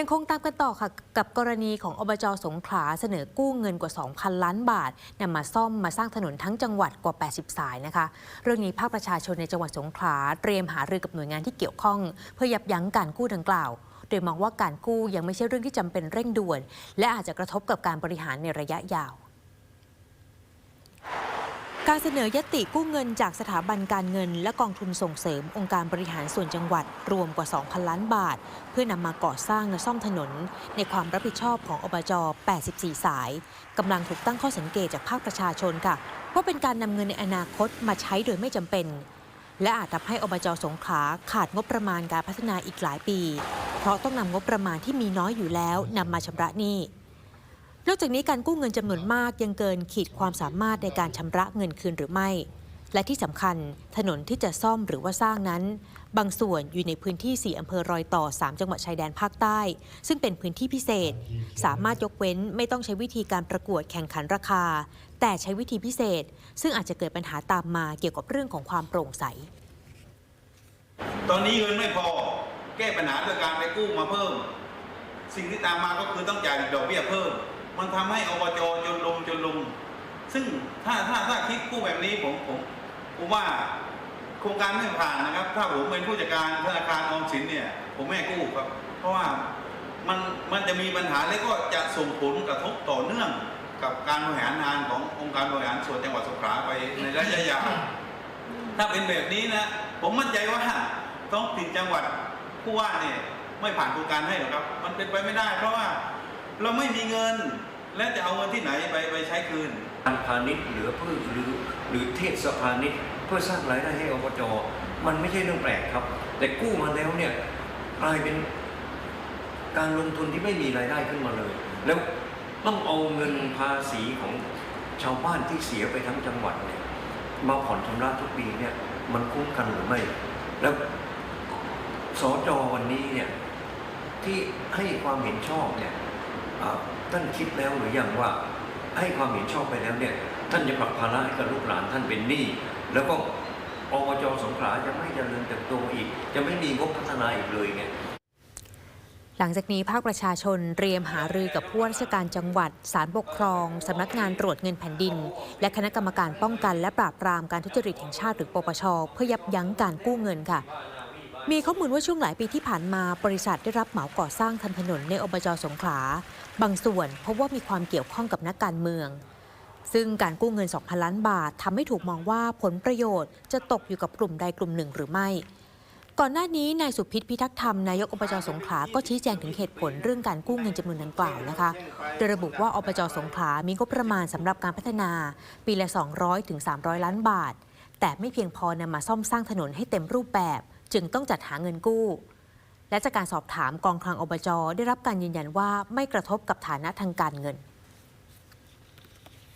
ยังคงตามกันต่อค่ะ กับกรณีของอบจสงขลาเสนอกู้เงินกว่า 2,000 ล้านบาทนำมาซ่อมมาสร้างถนนทั้งจังหวัดกว่า 80 สายนะคะ เรื่องนี้ภาคประชาชนในจังหวัดสงขลาเตรียมหารือกับหน่วยงานที่เกี่ยวข้อง เพื่อยับยั้งการกู้ดังกล่าว โดยมองว่าการกู้ยังไม่ใช่เรื่องที่จำเป็นเร่งด่วน และอาจจะกระทบกับการบริหารในระยะยาว การเสนอยติกู้เงินจากสถาบันการเงิน และกองทุนส่งเสริมองค์การบริหารส่วนจังหวัดรวมกว่า 2,000 ล้านบาท เพื่อนำมาก่อสร้างและซ่อมถนน ในความรับผิดชอบของอบจ 84 สายกำลังถูกตั้งข้อสังเกตจากภาคประชาชนค่ะว่าเป็นการนำเงินในอนาคตมาใช้โดยไม่จำเป็น และอาจทำให้อบจสงขลาขาดงบประมาณการพัฒนาอีกหลายปี เพราะต้องนำงบประมาณที่มีน้อยอยู่แล้วนำมาชำระหนี้ นอกจากนี้การกู้เงินจำนวนมากยังเกินขีดความสามารถในการชำระเงินคืนหรือไม่ และที่สำคัญถนนที่จะซ่อมหรือว่าสร้างนั้น บางส่วนอยู่ในพื้นที่ 4อำเภอรอยต่อ 3 จังหวัดชายแดนภาคใต้ ซึ่งเป็นพื้นที่พิเศษ สามารถยกเว้นไม่ต้องใช้วิธีการประกวดแข่งขันราคา แต่ใช้วิธีพิเศษ ซึ่งอาจจะเกิดปัญหาตามมาเกี่ยวกับเรื่องของความโปร่งใส ตอนนี้เงินไม่พอแก้ปัญหาโดยการไปกู้มาเพิ่ม สิ่งที่ตามมาก็คือต้องจ่ายดอกเบี้ยเพิ่ม มันทำให้อบจจนลงจนลง ซึ่งถ้าถ้าถ้าคิดกู้แบบนี้ผมผมผมว่าโครงการไม่ผ่านนะครับ ถ้าผมเป็นผู้จัดการธนาคารออมสินเนี่ย ผมไม่กู้ครับ เพราะว่ามันมันจะมีปัญหาและก็จะส่งผลกระทบต่อเนื่องกับการบริหารงานขององค์การบริหารส่วนจังหวัดสงขลาไปในระยะยาวถ้าเป็นแบบนี้นะ ผมมั่นใจว่าท้องถิ่นจังหวัดผู้ว่าเนี่ยไม่ผ่านโครงการให้หรอกครับ มันเป็นไปไม่ได้ เพราะว่าเราไม่มีเงิน และจะเอาเงินที่ไหนไปไปใช้คืนการพาณิชย์หลือเพื่อหรือหรือเทศพาณิชย์เพื่อสร้างรายได้ให้อบจมันไม่ใช่เรื่องแปลกครับ แต่กู้มาแล้วเนี่ยกลายเป็นการลงทุนที่ไม่มีรายได้ขึ้นมาเลย แล้วต้องเอาเงินภาษีของชาวบ้านที่เสียไปทั้งจังหวัดเนี่ยมาผ่อนชำระทุกปีเนี่ยมันคุ้มกันหรือไม่ แล้วสจวันนี้เนี่ยที่ให้ความเห็นชอบเนี่ย ท่านคิดแล้วหรือยังว่าให้ความเห็นชอบไปแล้วเนี่ย ท่านจะผลักภาระให้กับลูกหลานท่านเป็นหนี้แล้วก็อบจสงขลาจะไม่เจริญเติบโตอีก จะไม่มีงบพัฒนาอีกเลยเนี่ยหลังจากนี้ภาคประชาชนเตรียมหารือกับผู้ว่าราชการจังหวัดศาลปกครอง สำนักงานตรวจเงินแผ่นดิน และคณะกรรมการป้องกันและปราบปรามการทุจริตแห่งชาติหรือปปช เพื่อยับยั้งการกู้เงินค่ะ มีข้อมูลว่าช่วงหลายปีที่ผ่านมาบริษัทได้รับเหมาก่อสร้างทำถนนในอบจสงขลา บางส่วนพบว่ามีความเกี่ยวข้องกับนักการเมือง ซึ่งการกู้เงิน 2,000 ล้านบาททำให้ถูกมองว่าผลประโยชน์จะตกอยู่กับกลุ่มใดกลุ่มหนึ่งหรือไม่ ก่อนหน้านี้นายสุพิษพิทักษ์ธรรมนายกอบจสงขลาก็ชี้แจงถึงเหตุผลเรื่องการกู้เงินจำนวนดังกล่าวนะคะโดยระบุว่าอบจสงขลามีงบประมาณสำหรับการพัฒนา ปีละ 200ถึง300 ล้านบาท แต่ไม่เพียงพอนำมาซ่อมสร้างถนนให้เต็มรูปแบบ จึงต้องจัดหาเงินกู้ และจากการสอบถามกองคลังอบจได้รับการยืนยันว่าไม่กระทบกับฐานะทางการเงิน